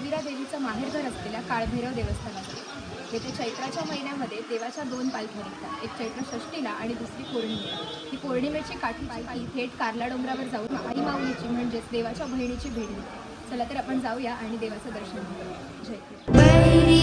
मी देवीचं माहेरघर असलेल्या काळभैरव देवस्थानाकडे येथे चैत्राच्या महिन्यामध्ये देवाच्या दोन पालख्या निघतात. एक चैत्र षष्टीला आणि दुसरी पौर्णिमेला ही पौर्णिमेची काठी पालखी थेट कारला डोंगरावर जाऊन आई माऊलीची म्हणजेच देवाच्या बहिणीची भेट घेते. चला तर आपण जाऊया आणि देवाचं दर्शन घेऊया. जय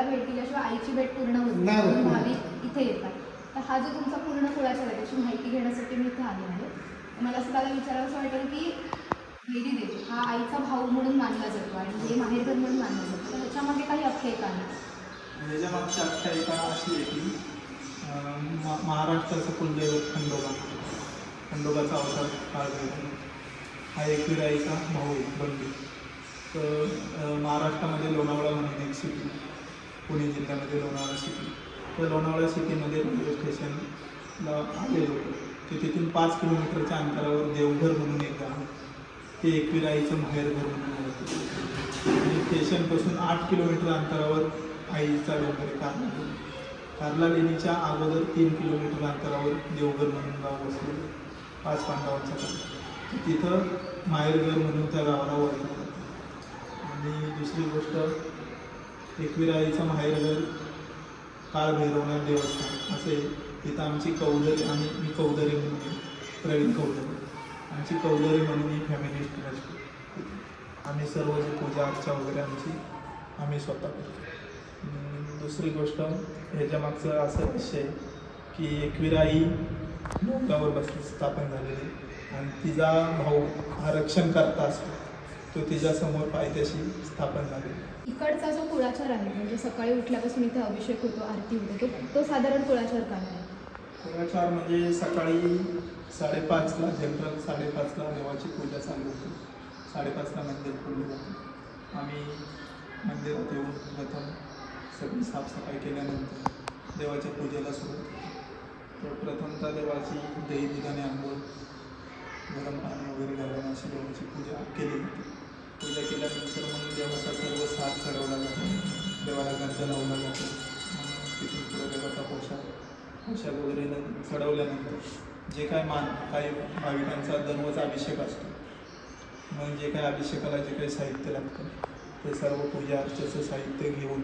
देवाला भेट दिल्याशिवाय आईची भेट पूर्ण होत नाही. भाविक इथे येतात. तर हा जो तुमचा पूर्ण कुळाचार आहे त्याची माहिती घेण्यासाठी मी इथे आले आहे. मला असं त्याला विचारावंसं वाटेल की हेरी देव हा आईचा भाऊ म्हणून मानला जातो आणि हे माहेरघर म्हणून मानलं जातं. तर ह्याच्यामागे काही आख्यायिका आहे? याच्या मागची आख्यायिका अशी आहे की अं, मा- महाराष्ट्राचं कुलदैवत खंडोबा खंडोबाचा अवतार काळ हा एकविराईचा भाऊ आहे बंधू. तर अं, महाराष्ट्रामध्ये लोणावळा म्हणून एक सिटी पुणे जिल्ह्यामध्ये लोणावळा सिटी तर लोणावळा सिटीमध्ये रेल्वे स्टेशनला आलेलो ते तिथून पाच किलोमीटरच्या अंतरावर देवघर म्हणून एक गाव ते एकविराईचं माहेरघर म्हणून ओळखलं आणि स्टेशनपासून आठ किलोमीटर अंतरावर आईचा डोंगर कारला कारला लेणीच्या अगोदर तीन किलोमीटर अंतरावर देवघर म्हणून गाव बसलेलं पाच पांडवांचा गाव तिथं माहेरघर म्हणून त्या गावाला ओळखलं आणि दुसरी गोष्ट एकविराईचं माहेरघर काळ भैरवनाथ देवस्थान असे तिथं आमची कौदरी आणि मी कौदरी म्हणून प्रवीण कौदरी. आमची कौदरी म्हणून ही फॅमिली ट्रस्ट आम्ही सर्व जे पूजा अर्चा वगैरे आमची आम्ही स्वतः करतो. दुसरी गोष्ट ह्याच्या मागचं असं विषय की एकविराई डोंगावर बसली स्थापन झालेली. आणि तिचा भाऊ हा रक्षण करता असतो तो तिच्यासमोर पायथ्याशी स्थापन झालेली इकडचा जो कुळाचार आहे म्हणजे सकाळी उठल्यापासून इथे अभिषेक होतो आरती होते तो तो साधारण कुळाचार काय आहे? कुळाचार म्हणजे सकाळी साडेपाचला जनरल साडेपाचला देवाची पूजा चालू होते. साडेपाचला मंदिर खोलले जाते. आम्ही मंदिरात येऊन प्रथम सगळी साफसफाई केल्यानंतर देवाच्या पूजेला सुरुवात तर प्रथमतः देवाची दही दुधाने आंघोळ गरम पाणी वगैरे घालून अशी देवाची पूजा केली जाते. पूजा केल्यानंतर मग देवाचा सर्व साथ चढवला जातो. देवाला गंध लावला जातो. तिथून पुढे देवाचा पोशाख पोशाख वगैरे न- चढवल्यानंतर जे काय मान काही भाविकांचा दररोज अभिषेक असतो. मग जे काय अभिषेकाला जे काही साहित्य लागतं ते सर्व पूजा अर्चेचं साहित्य घेऊन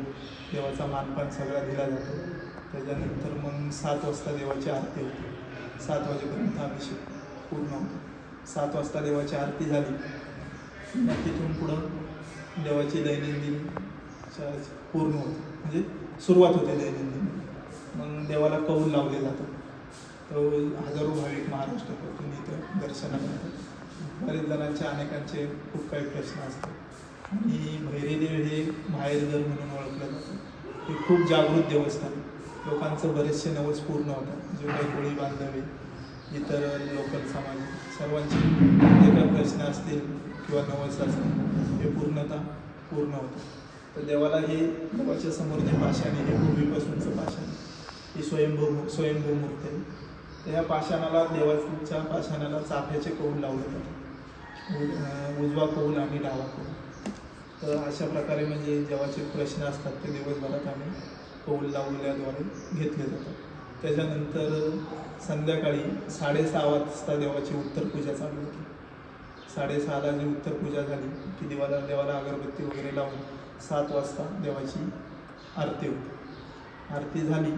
देवाचा मानपान सगळा दिला जातो. त्याच्यानंतर मग सात वाजता देवाची आरती होते. सात वाजेपर्यंत अभिषेक पूर्ण होतो. सात वाजता देवाची आरती झाली. मग तिथून पुढं देवाची दैनंदिन पूर्ण होते. म्हणजे सुरुवात होते दैनंदिन. मग देवाला कौल लावले जातं तो हजारो भाविक महाराष्ट्रापासून इथं दर्शना करतात बरेच जणांचे अनेकांचे खूप काही प्रश्न असतात. आणि भैरीदेव हे माहेरघर म्हणून ओळखलं जातं. हे खूप जागृत देवस्थान. लोकांचं बरेचसे नवस पूर्ण होतात. जे काही कोळी बांधवे इतर लोकल समाज सर्वांचे जे काही प्रश्न असतील. किंवा नवस असणं हे पूर्णतः पूर्ण होतं. तर देवाला हे देवाच्या समोर जे पाषाण आहे हे पूर्वीपासूनचं पाषाण ही स्वयंभू स्वयंभू मूर्ती आहे. तर ह्या पाषाणाला देवाच्या पाषाणाला चाफ्याचे कौल लावले जातात. उजवा कौल आणि डावा कौल. तर अशा प्रकारे म्हणजे देवाचे प्रश्न असतात ते दिवसभरात आम्ही कौल लावल्याद्वारे घेतले जातात. त्याच्यानंतर संध्याकाळी साडेसहा वाजता देवाची उत्तर पूजा चालू होती. साडेसहाला जी उत्तर पूजा झाली. की देवाला देवाला अगरबत्ती वगैरे लावून सात वाजता देवाची आरती होती. आरती झाली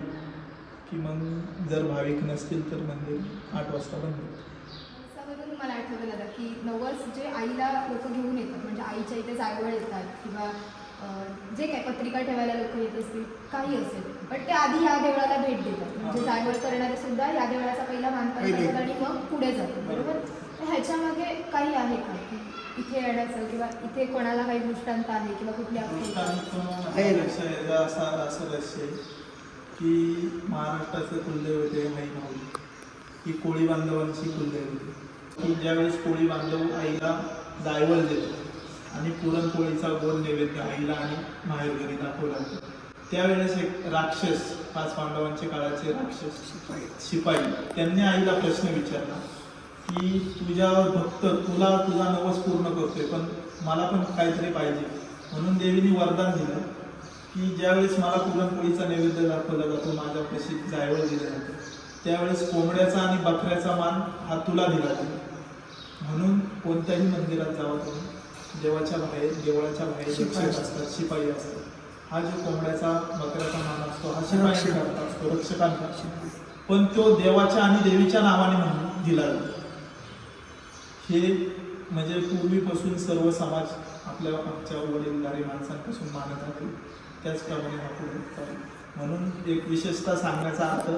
की मग जर भाविक नसतील तर मंदिर आठ वाजता बंद होतं. मला आठवलं दादा की नवस जे आईला लोक घेऊन येतात म्हणजे आईच्या इथे जायवळ येतात किंवा जे काय पत्रिका ठेवायला लोक येत असतील काही असेल पण ते आधी ह्या देवळाला भेट देतात. म्हणजे जायवळ करणारे सुद्धा ह्या देवळाचा पहिला पहिले. करतात आणि मग पुढे जातात. बरोबर? तर ह्याच्यामागे काही आहे का? की इथे येण्याचं किंवा इथे कोणाला काही दृष्टांत आहे किंवा कुठली आख्यायिका आहे? दृष्टांत आहे लक्ष याचा असा असं रहस्य आहे की महाराष्ट्राचं कुलदैवत आई माऊली ही कोळी बांधवांची कुलदैवत की ज्यावेळेस कोळी बांधव आईला जायवळ देतो आणि पुरणपोळीचा गोड नैवेद्य आईला आणि माहेरघरी दाखवला जातो त्यावेळेस एक राक्षस पाच पांडवांच्या काळाचे राक्षस शिपाई त्यांनी आईला प्रश्न विचारला. की तुझ्या भक्त तुला तुझा नवस पूर्ण करतोय पण मला पण काहीतरी पाहिजे. म्हणून देवीने वरदान दिलं की ज्यावेळेस मला पुरणपोळीचा नैवेद्य दाखवला जातो माझ्या प्रसिद्ध जायवळ दिलं जातं. त्यावेळेस कोंबड्याचा आणि बकऱ्याचा मान हा तुला दिला जातो म्हणून कोणत्याही मंदिरात जावा तुम्ही. देवाच्या बाहेर देवळाच्या बाहेर शिपाई. असतात शिपाई असतात. हा जो कोंबड्याचा बकऱ्याचा मान असतो हा शिपाई असतो रक्षकांचा पण तो देवाच्या आणि देवीच्या नावाने म्हणून दिला जातो. हे म्हणजे पूर्वीपासून सर्व समाज आपल्या आमच्या वडीलधारी माणसांपासून मानत आहे त्याचप्रमाणे हा पुढे म्हणून एक विशेषतः सांगण्याचा अर्थ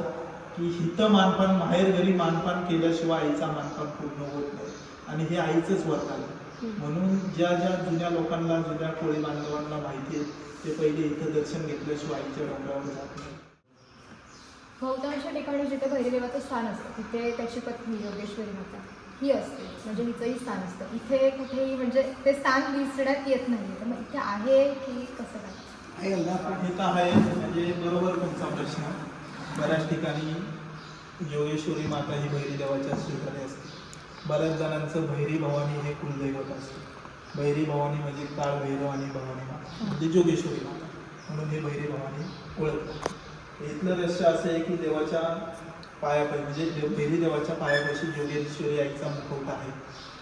की हिथं मानपान माहेर घरी मानपान केल्याशिवाय आईचा मानपान पूर्ण होत नाही. आणि हे आईचंच वरदान आहे. म्हणून ज्या ज्या जुन्या लोकांना जुन्या कोळी बांधवांना माहिती आहे ते पहिले इथं दर्शन घेतल्याशिवाय आईच्या डोंगरावर जात नाही. बहुतांश ठिकाणी जिथे भैरदेवाचं स्थान असतं तिथे त्याची पत्नी योगेश्वरी माता ही असते. म्हणजे हिचंही स्थान असतं. इथे कुठेही म्हणजे ते स्थान दिसण्यात येत नाही तर मग इथे आहे की कसं काय? आहे अल्लाह हे तर आहे. म्हणजे बरोबर तुमचा प्रश्न. बऱ्याच ठिकाणी योगेश्वरी माता ही भैरी देवाच्या स्वीकारे असते. बऱ्याच जणांचं भैरी भवानी हे कुलदैवत असतं. भैरी भवानी म्हणजे काळ भैरव आणि भवानी माता. म्हणजे जोगेश्वरी माता. म्हणून हे भैरी भवानी ओळखतात. इथलं रहस्य असं आहे की देवाच्या पायापाशी म्हणजे देव भैरी देवाच्या पायापाशी जोगेश्वरी आईचा मुखवटा आहे.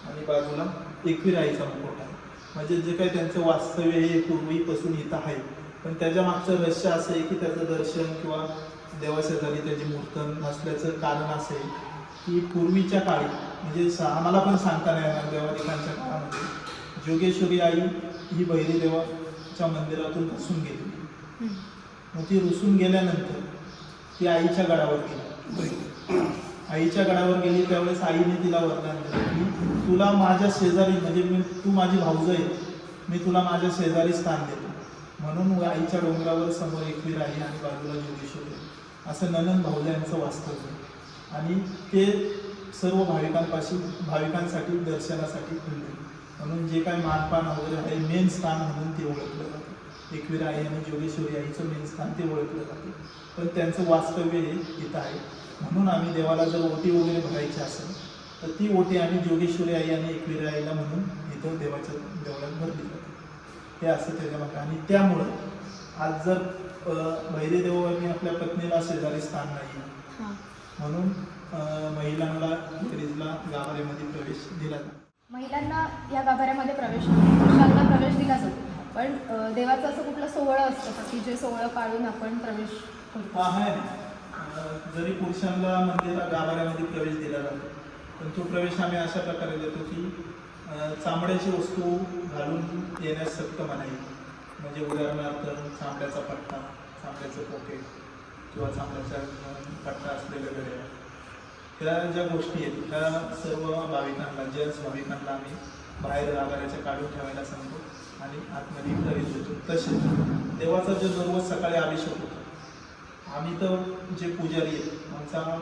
आणि बाजूला एकवीर आईचा मुखवटा आहे. म्हणजे जे काही त्यांचं वास्तव्य हे पूर्वीपासून इथं आहे. पण त्याच्या मागचं रहस्य असं आहे की त्याचं दर्शन किंवा देवाशेजारी त्याची मूर्तन नसल्याचं कारण असं आहे की पूर्वीच्या काळी म्हणजे आम्हाला पण सांगता नाही येणार देवादिकांच्या काळामध्ये जोगेश्वरी आई ही बहिरी देवाच्या मंदिरातून रुसून गेली. मग ती रुसून गेल्यानंतर ती आईच्या गडावर गेली. आईच्या गडावर गेली त्यावेळेस आईने तिला वरदान दिलं की तुला माझ्या शेजारी म्हणजे मी तू माझी भाऊज आहे मी तुला माझ्या शेजारी स्थान देतो. म्हणून आईच्या डोंगरावर समोर एकवीर आहे आणि बाजूला जोगेश्वर असं ननन भाऊजांचं वास्तव्य आणि ते सर्व भाविकांपाशी भाविकांसाठी दर्शनासाठी खुलले म्हणून जे काही मानपान वगैरे आहे मेन स्थान म्हणून ते ओळखलं जातं. एकवीर आई आणि जोगेश्वरी आईचं मेन स्थान ते ओळखलं जातं. पण त्यांचं वास्तव्य हे इथं आहे. म्हणून आम्ही देवाला जर ओटी वगैरे भरायची असेल तर ती ओटी आम्ही जोगेश्वरी आई आणि एकवीर आईला म्हणून इथं देवाच्या देवळात भरली जाते. हे असं त्याच्यामागे आणि त्यामुळं आज जर भैरी देवानी आपल्या पत्नीला शेजारी स्थान नाही म्हणून महिलांना लेडीजला गाभाऱ्यामध्ये प्रवेश दिला महिलांना या गाभाऱ्यामध्ये प्रवेश पुरुषांना प्रवेश दिला जातो. पण देवाचं असं कुठलं सोहळं असतं का की जे सोहळं पाळून आपण प्रवेश करतो? आहे. जरी पुरुषांना मंदिरा गाभाऱ्यामध्ये प्रवेश दिला जातो पण तो प्रवेश आम्ही अशा प्रकारे देतो की चांबड्याची वस्तू घालून येण्यास सक्त मनाई. म्हणजे उदाहरणार्थ चांबड्याचा पट्टा चांबड्याचं पोके किंवा चांबड्याचा पट्टा असलेल्या गड्या ह्या ज्या गोष्टी आहेत ह्या सर्व भाविकांना जेंट्स भाविकांना आम्ही बाहेर गाभाऱ्याच्या काढून ठेवायला सांगतो. आणि आतमध्ये प्रवेश तसेच देवाचा जो दररोज सकाळी अभिषेक होतो आम्ही तर जे पुजारी आहेत आमचा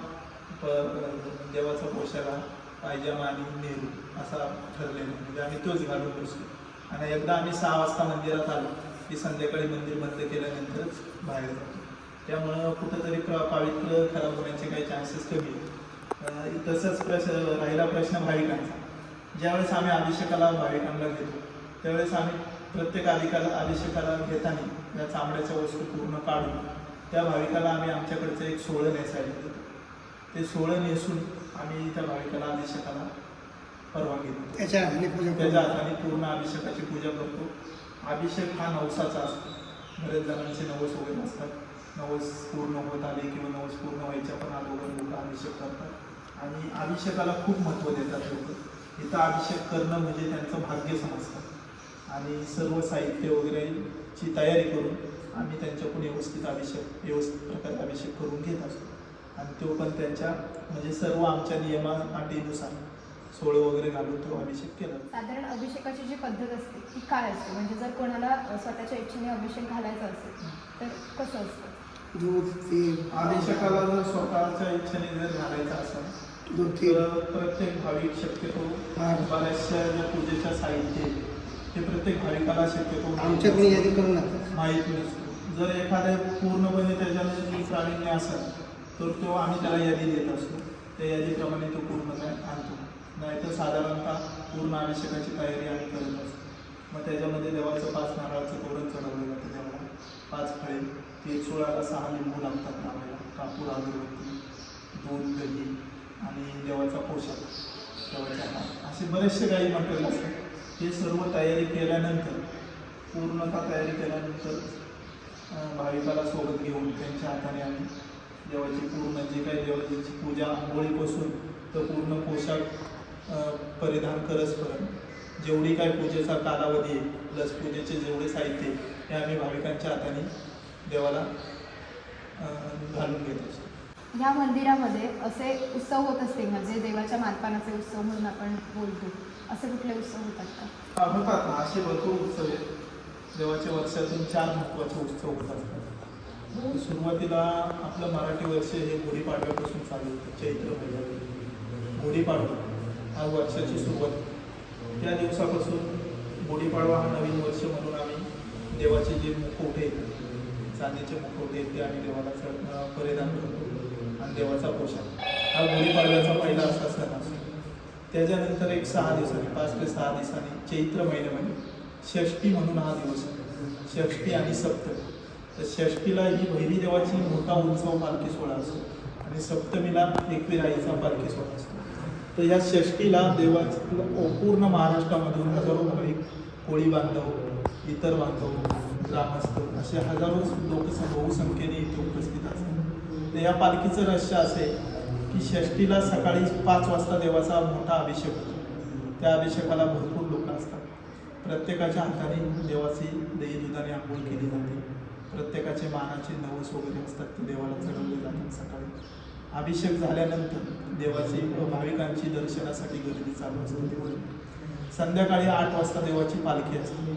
प- देवाचा पोशाला पायजामा आणि नेहरू असा ठरलेला म्हणजे आम्ही तोच घालून बसतो आणि एकदा आम्ही सहा वाजता मंदिरात आलो की संध्याकाळी मंदिर बंद केल्यानंतरच बाहेर जातो. त्यामुळं कुठंतरी प्र पावित्र्य खराब होण्याचे काही चान्सेस कमी आहेत. तसंच प्रश राहिला प्रश्न भाविकांचा. ज्यावेळेस आम्ही अभिषेकाला भाविकांना घेतो त्यावेळेस आम्ही प्रत्येक अधिकाला अभिषेकाला घेताना या चामड्याच्या वस्तू पूर्ण काढून त्या भाविकाला आम्ही आमच्याकडचं एक सोहळं नेसायला देतो. ते सोहळं नेसून आम्ही त्या भाविकाला अभिषेकाला परवानगी देतो. त्याच्या हाताने पूजा त्याच्या. हाताने पूर्ण अभिषेकाची पूजा करतो. अभिषेक हा नवसाचा असतो. बरेच जणांचे नवस वगैरे असतात. नवस पूर्ण होत आले किंवा नवस पूर्ण व्हायच्या पण अगोदर लोक अभिषेक करतात. आणि अभिषेकाला खूप महत्त्व देतात लोक. इथं अभिषेक करणं म्हणजे त्यांचं भाग्य समजतं. आणि सर्व साहित्य वगैरेची तयारी करून आम्ही त्यांच्याकडून व्यवस्थित अभिषेक व्यवस्थित प्रकारे अभिषेक करून घेत असतो. आणि तो पण त्यांच्या म्हणजे सर्व आमच्या नियमा अटीनुसार सोळं वगैरे घालून तो अभिषेक केला. साधारण अभिषेकाची जी पद्धत असते ती काय असते? म्हणजे जर कोणाला स्वतःच्या इच्छेने अभिषेक घालायचा असेल तर कसं असतं? दूध ते अभिषेकाला जर स्वतःच्या इच्छेने जर घालायचं असेल तर प्रत्येक भाविक शक्यतो बऱ्याचशा ज्या पूजेच्या साहित्य ते प्रत्येक भाविकाला शक्यतो आमच्याकडे यादी जातात माहीत नसतो. जर एखाद्या पूर्णपणे त्याच्यामध्ये प्रावीण्य असेल तर तो आम्ही त्याला यादी देत असतो. त्या यादीप्रमाणे तो पूर्ण काय आणतो. नाहीतर साधारणतः पूर्ण अभिषेकाची तयारी आम्ही करत असतो. मग त्याच्यामध्ये देवाचं पाच नारळाचं तोरण चढवलं जातं. देवाला पाच फळे ते सोळाला सहा लिंबू लागतात लावायला. कापूर अगरबत्ती दूध दही आणि देवाचा पोशाख देवाचा हार असे बरेचसे काही मटेरियल असतात. हे सर्व तयारी केल्यानंतर पूर्णतः तयारी केल्यानंतर भाविकाला सोबत घेऊन त्यांच्या हाताने आम्ही देवाची पूर्ण जे काही देवाची पूजा आंघोळीपासून तर पूर्ण पोशाख परिधान करसपर्यंत जेवढी काय पूजेचा कालावधी आहे प्लस पूजेचे जेवढे साहित्य हे आम्ही भाविकांच्या हाताने देवाला घालून घेत असतो. या मंदिरामध्ये असे उत्सव होत असते म्हणजे देवाच्या मानपानाचे उत्सव म्हणून आपण बोलतो. असे कुठले उत्सव होतात का? होतात ना. असे भरपूर उत्सव आहेत. देवाच्या वर्षातून चार महत्त्वाचे उत्सव होत असतात सुरुवातीला आपलं मराठी वर्ष हे गुढीपाडव्यापासून चालू होतं. चैत्र महिन्यात. गुढीपाडवा हा वर्षाची सुरुवात. त्या दिवसापासून गुढीपाडवा हा नवीन वर्ष म्हणून आम्ही देवाचे जे मुखवटे चांदीचे मुखवटे आहेत ते आम्ही देवाला परिधान करतो. आणि देवाचा पोशाख. हा गुढीपाडव्याचा पहिला असा सण असतो. त्याच्यानंतर एक सहा दिवसांनी पाच ते सहा दिवसांनी चैत्र महिन्यामध्ये षष्टी म्हणून हा दिवस आहे षष्टी आणि सप्तमी. तर षष्टीला ही भैरी देवाची मोठा उत्सव पालखी सोहळा असतो. आणि सप्तमीला एकविराईचा पालखी सोहळा असतो. तर या षष्टीला देवाचं पूर्ण महाराष्ट्रामधून हजारो भाविक कोळी बांधव इतर बांधव ग्रामस्थ असे हजारो लोक बहुसंख्येने इथे उपस्थित असतात. तर या पालखीचं रहस्य असे की षष्टीला सकाळी पाच वाजता देवाचा मोठा अभिषेक होतो. त्या अभिषेकाला भरपूर लोक असतात. प्रत्येकाच्या हाताने देवाची दही दुधाने आंघोळ केली जाते. प्रत्येकाचे मानाचे नवस वगैरे असतात ते देवाला चढवले जातात सकाळी. अभिषेक झाल्यानंतर देवाची भाविकांची दर्शनासाठी गर्दी चालू असते संध्याकाळी आठ वाजता देवाची पालखी असते.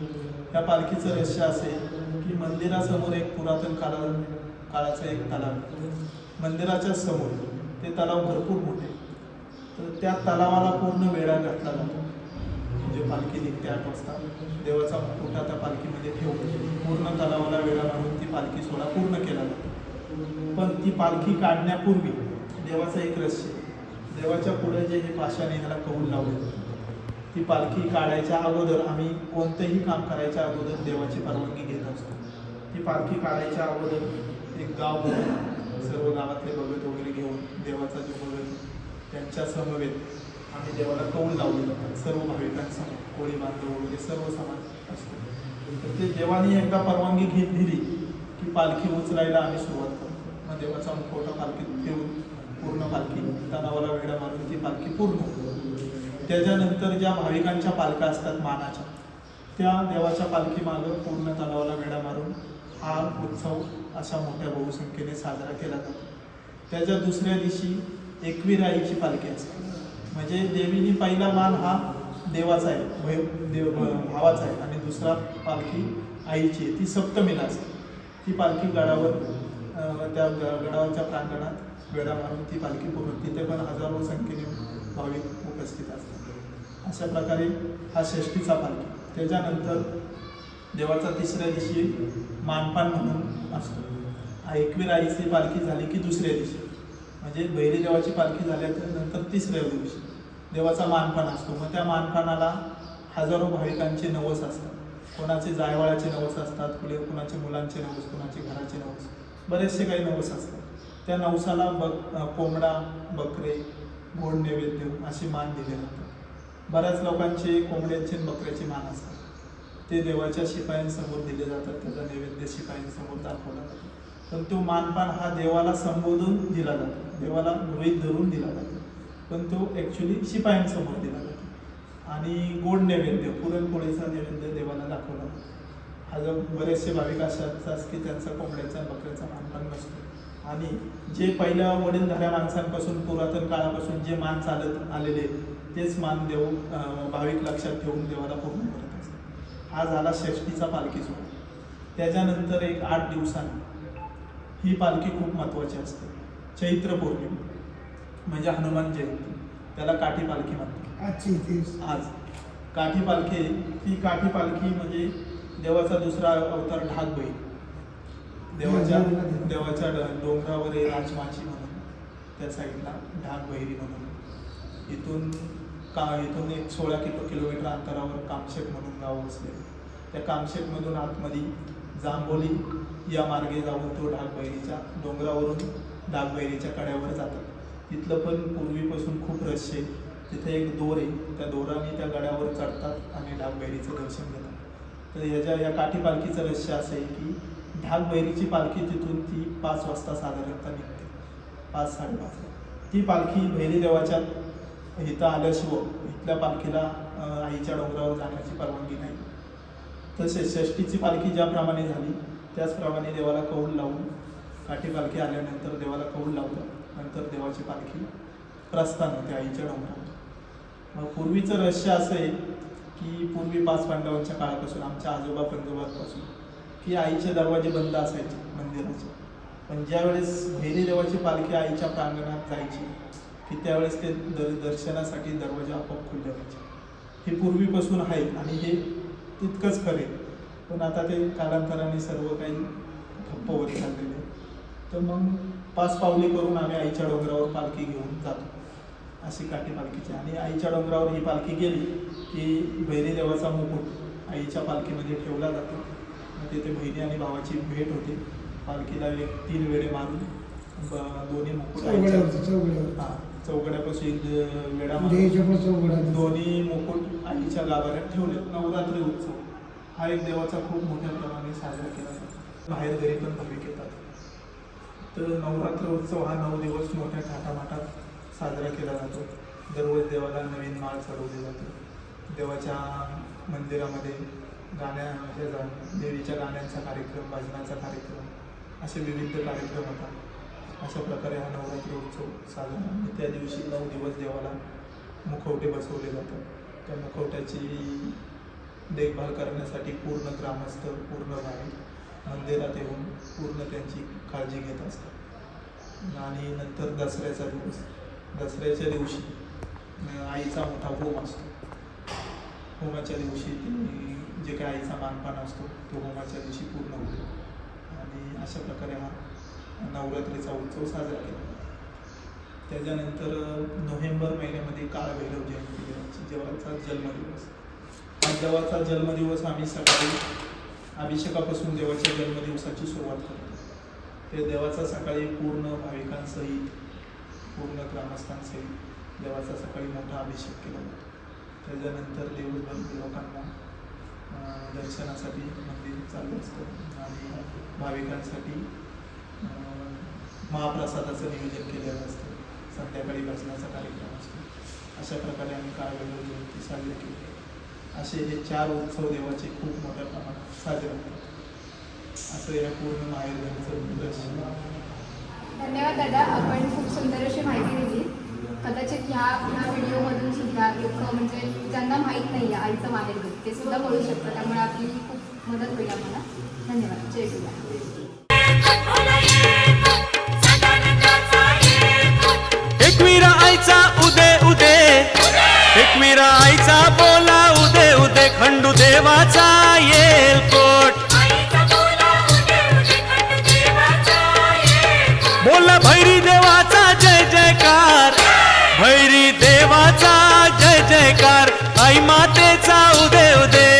या पालखीचं रहस्य असे की मंदिरासमोर एक पुरातन काळा काळाचा एक तलाव मंदिराच्या समोर ते तलाव भरपूर मोठे. तर त्या तलावाला पूर्ण वेळा घातला जातो. म्हणजे पालखी निघते आठ वाजता. देवाचा मुकुटा त्या पालखीमध्ये ठेवून पूर्ण तलावाला वेळा घालून ती पालखी सोहळा पूर्ण केला जातो. पण ती पालखी काढण्यापूर्वी देवाचा एक रस्सी देवाच्या पुढे जे हे पाशाने ह्याला कौल लावले ती पालखी काढायच्या अगोदर आम्ही कोणतंही काम करायच्या अगोदर देवाची परवानगी घेत असतो. ती पालखी काढायच्या अगोदर एक गाव सर्व गावातले भगत वगैरे घेऊन देवाचा जो भगत त्यांच्या समवेत आम्ही देवाला कौल लावलेलं सर्व भाविकांसमोर कोळी बांधव वगैरे सर्व समाज असतो. तर ते देवाने एकदा परवानगी घेत दिली की पालखी उचलायला आम्ही सुरुवात करतो. मग देवाचा मुखवटा पालखीत ठेवून पूर्ण पालखी तणावाला वेढा मारून ती पालखी पूर्ण त्याच्यानंतर ज्या भाविकांच्या पालख्या असतात मानाच्या त्या देवाच्या पालखी मागं पूर्ण तलावाला वेढा मारून हा उत्सव अशा मोठ्या बहुसंख्येने साजरा केला जातो. त्याच्या दुसऱ्या दिवशी एकवीर आईची पालखी असते. म्हणजे देवीनी पहिला मान हा देवाचा आहे भय देव भावाचा आहे. आणि दुसरा पालखी आईची आहे. ती सप्तमीला असते. ती पालखी गडावर त्या गडावरच्या प्रांगणात वेडा मारून ती पालखी पूर्ण तिथे पण हजारो संख्येने भाविक उपस्थित असतात. अशा प्रकारे हा षष्टीचा पालखी. त्याच्यानंतर देवाचा तिसऱ्या दिवशी मानपान म्हणून असतो. एकवीर आईची पालखी झाली की दुसऱ्या दिवशी. म्हणजे बहिरी देवाची पालखी झाल्यानंतर तिसऱ्या दिवशी. देवाचा मानपान असतो. मग त्या मानपानाला हजारो भाविकांचे नवस असतात. कोणाचे जायवाळाचे नवस असतात कुठे कुणाचे मुलांचे नवस कुणाचे घराचे नवस. बरेचसे काही नवस असतात. त्या नवसाला बक कोंबडा बकरे गोड नैवेद्य असे मान दिले जातात. बऱ्याच लोकांचे कोंबड्यांचे बकऱ्याचे मान असतात. ते देवाच्या शिपायांसमोर दिले जातात त्याचा नैवेद्य शिपायांसमोर दाखवला जातो. पण तो मानपान हा देवाला संबोधून दिला जातो देवाला गृहित धरून दिला जातो. पण तो ॲक्च्युली शिपायांसमोर दिला जातो. आणि गोड नैवेद्य पुरणपोळीचा नैवेद्य देवाला दाखवला जातो. हा जो बरेचसे भाविक अशाच असतात की त्यांचा कोंबड्याचा बकऱ्याचा मानपान नसतो. आणि जे पहिल्या वडीलधाऱ्या माणसांपासून पुरातन काळापासून जे मान चालत आलेले तेच मान देऊ भाविक लक्षात ठेवून देवाला पूर्ण करतात. हा झाला षष्टीचा पालखी सोहळा. त्याच्यानंतर एक आठ दिवसांनी ही पालखी खूप महत्त्वाची असते. चैत्र पौर्णिमा म्हणजे हनुमान जयंती. त्याला काठी पालखी म्हणतात. आजची आज. काठी पालखी ही काठी पालखी म्हणजे देवाचा दुसरा अवतार ढाकबैल देवाच्या देवाच्या ड- डोंगरावर राजमाची म्हणून. त्या साईडला ढाकबैरी म्हणून. इथून का इथून एक सोळा किलो किलोमीटर अंतरावर कामशेत म्हणून गाव असले त्या कामशेतमधून आतमध्ये जांभोली या मार्गे जाऊन तो ढाकबैरीच्या डोंगरावरून ढाकबैरीच्या कड्यावर जातात. तिथलं पण पूर्वीपासून खूप रश आहे. तिथे एक दोर आहे. त्या दोराने त्या गड्यावर चढतात आणि ढाकबैरीचं दर्शन घेतात. तर याच्या या काठी पालखीचं रहस्य असं आहे की ढाकबैरीची पालखी तिथून ती पाच वाजता साधारणतः निघते. पाच साडेपाचला ती पालखी भैरी देवाच्या इथं आल्याशिवाय इथल्या पालखीला आईच्या डोंगरावर जाण्याची परवानगी नाही. तसेच षष्टीची पालखी ज्याप्रमाणे झाली त्याचप्रमाणे देवाला कौल लावून काठी पालखी आल्यानंतर देवाला कौल लावतात नंतर देवाची पालखी प्रस्थान होते आईच्या डोंगरावर. मग पूर्वीचं रहस्य असं आहे की पूर्वी पाच पांडवांच्या काळापासून आमच्या आजोबा पंजोबापासून की आईचे दरवाजे बंद असायचे मंदिराचे. पण ज्यावेळेस भैरी देवाची पालखी आईच्या प्रांगणात जायची की त्यावेळेस ते दर दर्शनासाठी दरवाजे आपोआप खुलले पाहिजे. हे पूर्वीपासून आहे आणि हे तितकंच खरे. पण आता ते कालांतराने सर्व काही ठप्प होत चाललेले तर मग पाच पावले करून आम्ही आईच्या डोंगरावर पालखी घेऊन जातो. अशी काठी पालखीची. आणि आईच्या डोंगरावर ही पालखी गेली की बहिरी देवाचा मुकुट आईच्या पालखीमध्ये ठेवला जातो. मग तिथे बहिणी आणि भावाची भेट होते. पालखीला एक तीन वेळे मारून दोन्ही मुकुट चौघड्यावरती चौघड्यावर हा वेळा पण चौघड्यावर दोन्ही मुकुट आईच्या गाभाऱ्यात ठेवले नवरात्री उत्सव. हा एक देवाचा खूप मोठ्या प्रमाणे साजरा केला जातो. बाहेर घरी पण भाविक येतात. तर नवरात्र उत्सव हा नऊ दिवस मोठ्या थाटामाटात साजरा केला जातो. दररोज देवाला नवीन माळ चढवले जाते. देवाच्या मंदिरामध्ये गाण्या ह्याचा देवीच्या गाण्यांचा कार्यक्रम भजनाचा कार्यक्रम असे विविध कार्यक्रम होतात. अशा प्रकारे हा नवरात्र उत्सव साजरा आणि त्या दिवशी नऊ दिवस देवाला मुखवटे बसवले जातात. त्या मुखवट्याची देखभाल करण्यासाठी पूर्ण ग्रामस्थ पूर्ण भाविक मंदिरात येऊन पूर्ण त्यांची काळजी घेत असतात. आणि नंतर दसऱ्याचा दिवस. दसऱ्याच्या दिवशी आईचा मोठा होम असतो. होमाच्या दिवशी जे काही आईचा मानपान असतो तो होमाच्या दिवशी पूर्ण होतो. आणि अशा प्रकारे हा नवरात्रीचा उत्सव साजरा केला. त्याच्यानंतर नोव्हेंबर महिन्यामध्ये काळभैरव जयंती देवाची देवाचा जन्मदिवस. हा देवाचा जन्मदिवस आम्ही सकाळी अभिषेकापासून देवाच्या जन्मदिवसाची सुरुवात करतो. ते देवाचा सकाळी पूर्ण भाविकांसहित पूर्ण ग्रामस्थांसहित देवाचा सकाळी मोठा अभिषेक केला जातो. त्याच्यानंतर दिवसभर लोकांना दर्शनासाठी मंदिर चालू असतं आणि भाविकांसाठी महाप्रसादाचं नियोजन केलेलं असतं. संध्याकाळी भजनाचा कार्यक्रम असतो. अशा प्रकारे आम्ही काळभैरव जयंती साजरी केली. असे हे चार उत्सव देवाचे खूप मोठ्या प्रमाणात साजरे होतात. असं या पूर्ण माहेरघरचं उद्देश. धन्यवाद दादा. आपण खूप सुंदर अशी माहिती दिली. कदाचित ह्या ह्या व्हिडिओमधून सुद्धा लोक म्हणजे ज्यांना माहीत नाही आहे आईचं माहेर ते सुद्धा कळू शकतं त्यामुळे आपली खूप मदत होईल आम्हाला. धन्यवाद. जय गुरुराय आईचा उदे उदे. एकवीरा आईचा बोला उदे उदे. खंडू देवाचा येल कोट बोला भैरी देवाचा जय जयकार. भैरी देवाचा जय जयकार. आई मातेचा उदे उदे.